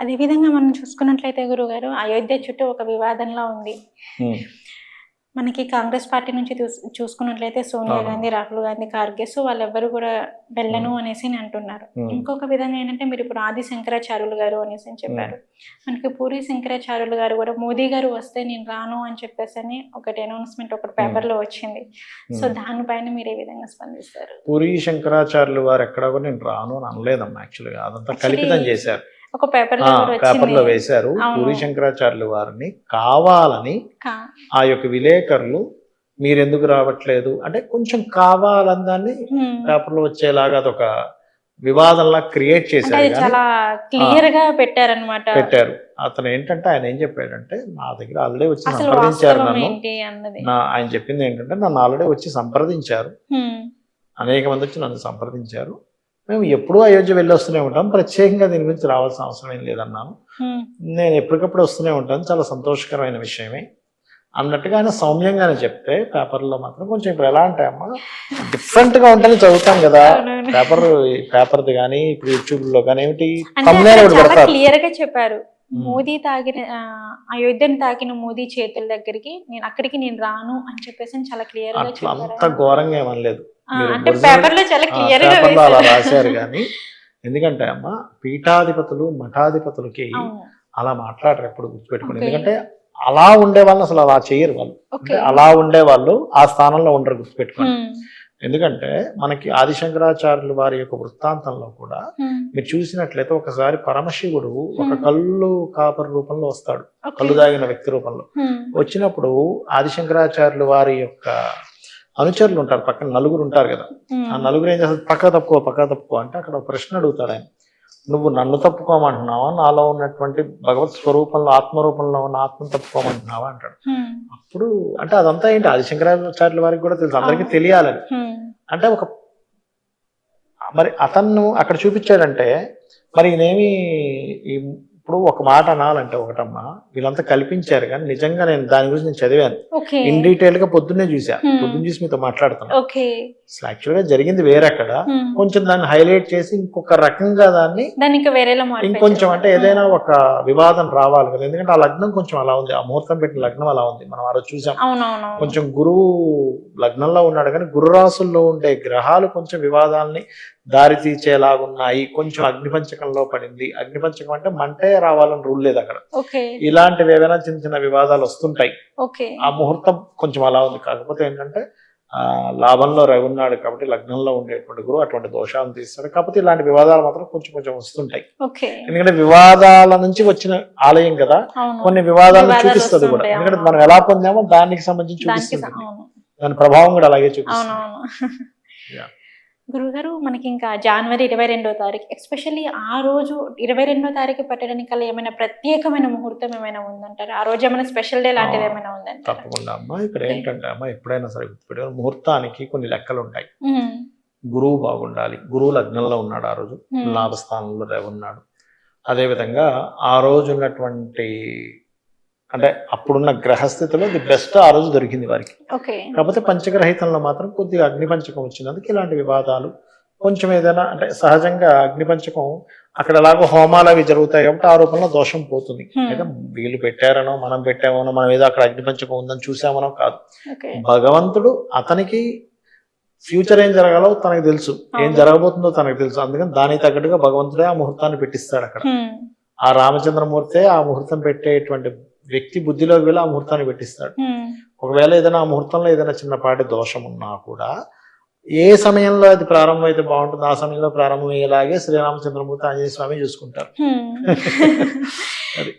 అదేవిధంగా మనం చూసుకున్నట్లయితే గురుగారు అయోధ్య చుట్టూ ఒక వివాదంలా ఉంది. మనకి కాంగ్రెస్ పార్టీ నుంచి చూస్- చూసుకున్నట్లయితే సోనియా. గాంధీ రాహుల్ గాంధీ ఖార్గే సో వాళ్ళెవ్వరు కూడా వెళ్ళను అనేసి అని అంటున్నారు. ఇంకొక విధంగా ఏంటంటే మీరు ఇప్పుడు ఆది శంకరాచార్యులు గారు అనేసి అని చెప్పారు. మనకి పూరి శంకరాచార్యులు గారు కూడా మోదీ గారు వస్తే నేను రాను అని చెప్పేసి అని ఒకటి అనౌన్స్మెంట్ ఒకటి పేపర్లో వచ్చింది. సో. దానిపైన మీరు ఏ విధంగా స్పందిస్తారు? పూరి శంకరాచార్యులు వారు ఎక్కడ కూడా నేను రాను అని అనలేదమ్మా యాక్చువల్గా అదంతా కల్పితం చేశారు. ఒక పేపర్లో పేపర్ వేశారు. పూరి శంకరాచార్యులు వారిని కావాలని ఆ యొక్క విలేకరులు మీరు ఎందుకు రావట్లేదు? అంటే కొంచెం కావాలని దాన్ని హ్మ్. పేపర్లో వచ్చేలాగా అదొక వివాదంలా క్రియేట్ చేశారు చాలా క్లియర్గా పెట్టారనమాట పెట్టారు. అతను ఏంటంటే ఆయన ఏం చెప్పాడంటే నా దగ్గర ఆల్రెడీ వచ్చి సంప్రదించారు నన్ను. నా ఆయన చెప్పింది ఏంటంటే నన్ను ఆల్రెడీ వచ్చి సంప్రదించారు. అనేక మంది వచ్చి నన్ను సంప్రదించారు. మేము ఎప్పుడూ అయోధ్య వెళ్ళి వస్తూనే ఉంటాం. ప్రత్యేకంగా దీని గురించి రావాల్సిన అవసరం ఏం లేదన్నాను. నేను ఎప్పటికప్పుడు వస్తూనే ఉంటాను. చాలా సంతోషకరమైన విషయమే. అన్నట్టుగా ఆయన సౌమ్యంగానే చెప్తే పేపర్లో మాత్రం కొంచెం ఇప్పుడు ఎలా అంటే అమ్మా డిఫరెంట్గా ఉంటేనే చదువుతాం కదా. పేపర్ పేపర్ది కానీ ఇప్పుడు యూట్యూబ్లో కానీ ఏమిటి? అంటే thumbnail అక్కడ ఒకటి చాలా పెడతారు. క్లియర్గా చెప్పారు. మోదీ తాకిన ఆ, అయోధ్యను తాకిన మోదీ చేతుల దగ్గరికి నేను అక్కడికి నేను రాను అని చెప్పేసి చాలా క్లియర్గా అట్లా చెప్పారు. అంత ఘోరంగా ఏమనలేదు. పేపర్లో అలా. రాశారు కానీ ఎందుకంటే అమ్మ పీఠాధిపతులు మఠాధిపతులకి. అలా మాట్లాడరు ఎప్పుడు గుర్తుపెట్టుకుని. ఎందుకంటే అలా ఉండే వాళ్ళని అసలు అలా చేయరు వాళ్ళు అలా ఉండే వాళ్ళు ఆ స్థానంలో ఉండరు గుర్తుపెట్టుకోండి. ఎందుకంటే మనకి ఆదిశంకరాచార్యులు వారి యొక్క వృత్తాంతంలో కూడా. మీరు చూసినట్లయితే ఒకసారి పరమశివుడు ఒక. కళ్ళు కాపరి రూపంలో వస్తాడు. కళ్ళు దాగిన వ్యక్తి రూపంలో. వచ్చినప్పుడు ఆదిశంకరాచార్యులు వారి యొక్క అనుచరులు ఉంటారు పక్కన నలుగురు ఉంటారు కదా. ఆ నలుగురు ఏం చేస్తారు పక్క తప్పుకో పక్క తప్పుకో అంటే అక్కడ ఒక ప్రశ్న అడుగుతాడు ఆయన నువ్వు నన్ను తప్పుకోమంటున్నావా నాలో ఉన్నటువంటి భగవత్ స్వరూపంలో ఆత్మరూపంలో ఉన్న ఆత్మను తప్పుకోమంటున్నావా అంటాడు. అప్పుడు అంటే అదంతా ఏంటి ఆదిశంకరాచార్యుల వారికి కూడా తెలుసు అందరికీ. తెలియాలని. అంటే ఒక మరి అతన్ని అక్కడ చూపించాడంటే మరి నేనేమి ఇప్పుడు ఒక మాట అనాలంటే ఒకటమ్మా వీళ్ళంతా కల్పించారు కానీ నిజంగా నేను దాని గురించి నేను చదివాను. ఇన్ డీటెయిల్గా పొద్దున్నే చూసా. పొద్దున్న చూసి మీతో మాట్లాడుతున్నాను అసలు యాక్చువల్గా జరిగింది వేరక్కడ. కొంచెం దాన్ని హైలైట్ చేసి ఇంకొక రకంగా దాన్ని ఇంకొంచెం. అంటే ఏదైనా ఒక వివాదం రావాలి కదా. ఎందుకంటే ఆ లగ్నం కొంచెం అలా ఉంది. ఆ ముహూర్తం పెట్టిన లగ్నం అలా ఉంది. మనం ఆ రోజు చూసాం కొంచెం గురువు లగ్నంలో ఉన్నాడు కానీ గురు రాసుల్లో ఉండే గ్రహాలు కొంచెం వివాదాల్ని దారి తీర్చేలాగున్నాయి కొంచెం అగ్నిపంచకంలో పడింది. అగ్నిపంచకం అంటే మంటే రావాలని రూల్ లేదు అక్కడ. ఇలాంటివి ఏవైనా చిన్న చిన్న వివాదాలు వస్తుంటాయి. ఆ ముహూర్తం కొంచెం అలా ఉంది. కాకపోతే ఏంటంటే ఆ లాభంలో రవి ఉన్నాడు కాబట్టి లగ్నంలో ఉండేటువంటి గురువు అటువంటి దోషాలను తీస్తాడు. కాకపోతే ఇలాంటి వివాదాలు మాత్రం కొంచెం కొంచెం వస్తుంటాయి. ఎందుకంటే వివాదాల నుంచి వచ్చిన ఆలయం కదా కొన్ని వివాదాలను వివాదాలు చూపిస్తుంది కూడా. ఎందుకంటే. మనం ఎలా పొందామో దానికి సంబంధించి చూపిస్తుంది దాని ప్రభావం కూడా అలాగే చూపిస్తుంది. గురుగారు మనకి ఇంకా జనవరి ఇరవై రెండో తారీఖు ఎస్పెషల్లీ ఆ రోజు ఇరవై రెండో తారీఖు పట్టడానికి కల్లా ఏమైనా ప్రత్యేకమైన ముహూర్తం ఏమైనా ఉందంటారు? ఆ రోజు ఏమైనా స్పెషల్ డే లాంటిది ఏమైనా ఉందంటారు? తప్పకుండా అమ్మా. ఇక్కడ ఏంటంటే అమ్మా ఎప్పుడైనా సరే గుర్తుపెట్టుకో ముహూర్తానికి కొన్ని లెక్కలు ఉంటాయి గురువు బాగుండాలి. గురువు లగ్నంలో ఉన్నాడు ఆ రోజు. లాభస్థానంలో ఉన్నాడు. అదేవిధంగా ఆ రోజు ఉన్నటువంటి అంటే అప్పుడున్న గ్రహస్థితిలో ది బెస్ట్ ఆ రోజు దొరికింది వారికి. కాకపోతే పంచగ్రహితంలో మాత్రం కొద్దిగా అగ్నిపంచకం వచ్చినందుకు ఇలాంటి వివాదాలు కొంచెం ఏదైనా అంటే సహజంగా అగ్నిపంచకం అక్కడ ఎలాగో హోమాలు అవి జరుగుతాయి కాబట్టి ఆ రూపంలో దోషం పోతుంది. అయితే వీళ్ళు పెట్టారనో మనం పెట్టామనో మనం ఏదో అక్కడ అగ్నిపంచకం ఉందని చూసామనో కాదు. భగవంతుడు అతనికి ఫ్యూచర్ ఏం జరగాలో తనకు తెలుసు. ఏం. జరగబోతుందో తనకు తెలుసు. అందుకని దానికి తగ్గట్టుగా భగవంతుడే ఆ ముహూర్తాన్ని పెట్టిస్తాడు అక్కడ. ఆ రామచంద్రమూర్తే ఆ ముహూర్తం పెట్టేటువంటి వ్యక్తి బుద్ధిలో వెళ్ళి ఆ ముహూర్తాన్ని పెట్టిస్తాడు. ఒకవేళ ఏదైనా ఆ ముహూర్తంలో ఏదైనా చిన్నపాటి దోషం ఉన్నా కూడా ఏ సమయంలో అది ప్రారంభం అయితే బాగుంటుందో ఆ సమయంలో ప్రారంభం అయ్యేలాగే శ్రీరామచంద్రమూర్తి ఆంజనేయ స్వామి చూసుకుంటారు.